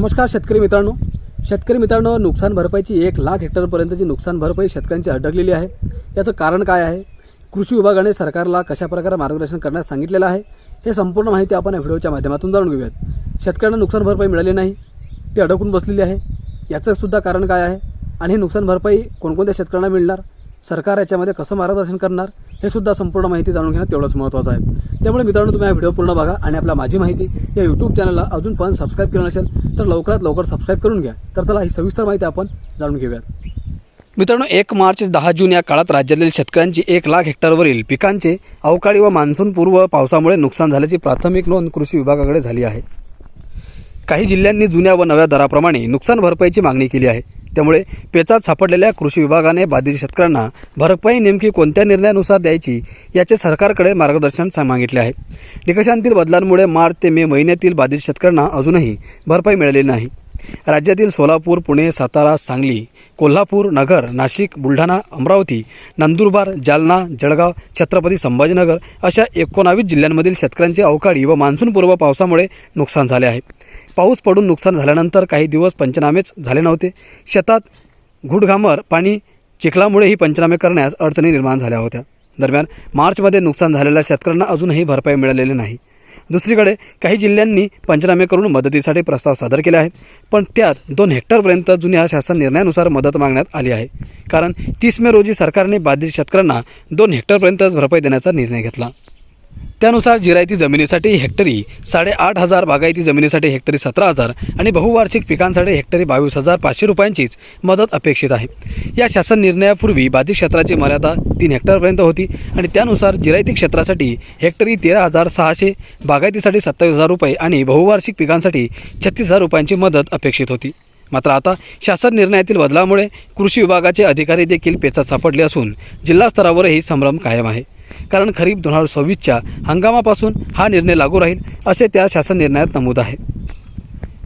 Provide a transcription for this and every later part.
नमस्कार शेतकरी मित्रांनो. शेतकरी मित्रांनो नुकसान भरपाईची एक लाख हेक्टरपर्यंतची नुकसान भरपाई शेतकऱ्यांची अडकलेली आहे. याचं कारण काय आहे? कृषी विभागाने सरकारला कशाप्रकारे मार्गदर्शन करण्यास सांगितलेलं आहे हे संपूर्ण माहिती आपण या व्हिडिओच्या माध्यमातून जाणून घेऊयात. शेतकऱ्यांना नुकसान भरपाई मिळाली नाही ती अडकून बसलेली आहे. याचं सुद्धा कारण काय आहे? आणि ही नुकसान भरपाई कोणकोणत्या शेतकऱ्यांना मिळणार? सरकार याच्यामध्ये कसं मार्गदर्शन करणार? हे सुद्धा संपूर्ण माहिती जाणून घेणं तेवढंच महत्त्वाचं आहे. त्यामुळे मित्रांनो तुम्ही हा व्हिडिओ पूर्ण बघा आणि आपला माझी माहिती या यूट्यूब चॅनलला अजून पण सबस्क्राईब केलं नसेल तर लवकरात लवकर सबस्क्राईब करून घ्या. तर चला ही सविस्तर माहिती आपण जाणून घेऊयात. मित्रांनो एक मार्च दहा जून या काळात राज्यातील शेतकऱ्यांची एक लाख हेक्टरवरील पिकांचे अवकाळी व मान्सूनपूर्व पावसामुळे नुकसान झाल्याची प्राथमिक नोंद कृषी विभागाकडे झाली आहे. काही जिल्ह्यांनी जुन्या व नव्या दराप्रमाणे नुकसान भरपाईची मागणी केली आहे. त्यामुळे पेचात सापडलेल्या कृषी विभागाने बाधित शेतकऱ्यांना भरपाई नेमकी कोणत्या निर्णयानुसार द्यायची याचे सरकारकडे मार्गदर्शन सा- मागितले आहे. निकषांतील बदलांमुळे मार्च ते मे महिन्यातील बाधित शेतकऱ्यांना अजूनही भरपाई मिळालेली नाही. राज्यातील सोलापूर पुणे सातारा सांगली कोल्हापूर नगर नाशिक बुलढाणा अमरावती नंदुरबार जालना जळगाव छत्रपती संभाजीनगर अशा एकोणावीस जिल्ह्यांमधील शेतकऱ्यांचे अवकाळी व मान्सूनपूर्व पावसामुळे नुकसान झाले आहे. पाऊस पडून नुकसान झाल्यानंतर काही दिवस पंचनामेच झाले नव्हते. शेतात घुटघामर पाणी चिखलामुळेही पंचनामे करण्यास अडचणी निर्माण झाल्या होत्या. दरम्यान मार्चमध्ये नुकसान झालेल्या शेतकऱ्यांना अजूनही भरपाई मिळालेली नाही. दुसरीकडे काही जिल्ह्यांनी पंचनामे करून मदतीसाठी प्रस्ताव सादर केले आहेत पण त्यात दोन हेक्टरपर्यंत जुन्या शासन निर्णयानुसार मदत मागण्यात आली आहे. कारण तीस मे रोजी सरकारने बाधित शेतकऱ्यांना दोन हेक्टरपर्यंतच भरपाई देण्याचा निर्णय घेतला. त्यानुसार जिरायती जमिनीसाठी हेक्टरी साडेआठ हजार बागायती जमिनीसाठी हेक्टरी सतरा हजार आणि बहुवार्षिक पिकांसाठी हेक्टरी बावीस हजार पाचशे रुपयांचीच मदत अपेक्षित आहे. या शासन निर्णयापूर्वी बाधित क्षेत्राची मर्यादा तीन हेक्टरपर्यंत होती आणि त्यानुसार जिरायती क्षेत्रासाठी हेक्टरी तेरा हजार सहाशे बागायतीसाठी सत्तावीस हजार रुपये आणि बहुवार्षिक पिकांसाठी छत्तीस हजार रुपयांची मदत अपेक्षित होती. मात्र आता शासन निर्णयातील बदलामुळे कृषी विभागाचे अधिकारी देखील पेचात सापडले असून जिल्हा स्तरावरही संभ्रम कायम आहे. कारण खरीप दोन हजार सव्वीसच्या हंगामापासून हा निर्णय लागू राहील असे त्या शासन निर्णयात नमूद आहे.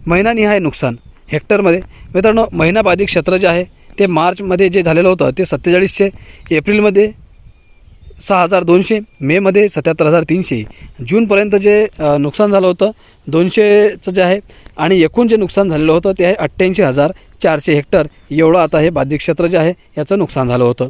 महिनानिहाय नुकसान. हेक्टरमध्ये मित्रांनो महिनाबाधिक क्षेत्र जे आहे ते मार्चमध्ये जे झालेलं होतं ते सत्तेचाळीसशे एप्रिलमध्ये सहा हजार दोनशे मेमध्ये सत्याहत्तर हजार तीनशे. जूनपर्यंत जे नुकसान झालं होतं दोनशेचं जे आहे आणि एकूण जे नुकसान झालेलं होतं ते आहे अठ्ठ्याऐंशी हजार चारशे हेक्टर. एवढं आता हे बाधित क्षेत्र जे आहे याचं नुकसान झालं होतं.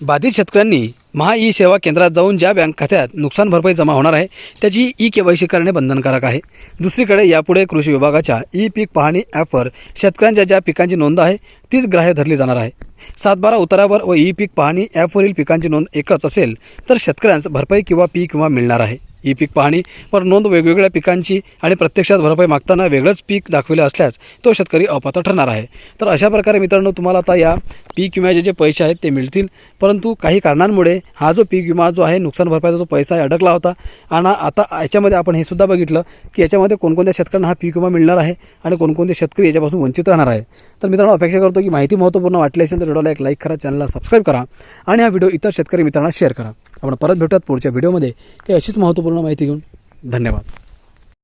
बाधित शेतकऱ्यांनी महा ई सेवा केंद्रात जाऊन ज्या बँक खात्यात नुकसान भरपाई जमा होणार आहे त्याची ई के वाय सी करणे बंधनकारक आहे. दुसरीकडे यापुढे कृषी विभागाच्या ई पीक पाहणी ॲपवर शेतकऱ्यांच्या ज्या पिकांची नोंद आहे तीच ग्राह्य धरली जाणार आहे. सातबारा उतारावर व ई पीक पाहणी ॲपवरील पिकांची नोंद एकच असेल तर शेतकऱ्यांस भरपाई किंवा पीक विमा मिळणार आहे. ही पीक पाहणी. पण नोंद वेगवेगळ्या पिकांची आणि प्रत्यक्षात भरपाई मागताना वेगळंच पीक दाखविले असल्यास तो शेतकरी अपात्र ठरणार आहे. तर अशा प्रकारे मित्रांनो तुम्हाला आता या पीक विम्याचे जे पैसे आहेत ते मिळतील. परंतु काही कारणांमुळे हा जो पीक विमा जो आहे नुकसान भरपाईचा जो पैसा आहे अडकला होता. आणि आता याच्यामध्ये आपण हे सुद्धा बघितलं की याच्यामध्ये कोणकोणत्या शेतकऱ्यांना हा पीक विमा मिळणार आहे आणि कोणकोणते शेतकरी याच्यापासून वंचित राहणार आहे. तर मित्रांनो अपेक्षा करतो की माहिती महत्त्वपूर्ण वाटली असेल तर व्हिडिओला एक लाईक करा चॅनलला सबस्क्राईब करा आणि हा व्हिडिओ इतर शेतकरी मित्रांना शेअर करा. आपण परत भेटूयात पुढच्या व्हिडिओमध्ये. काही अशीच महत्त्वपूर्ण माहिती घेऊन धन्यवाद.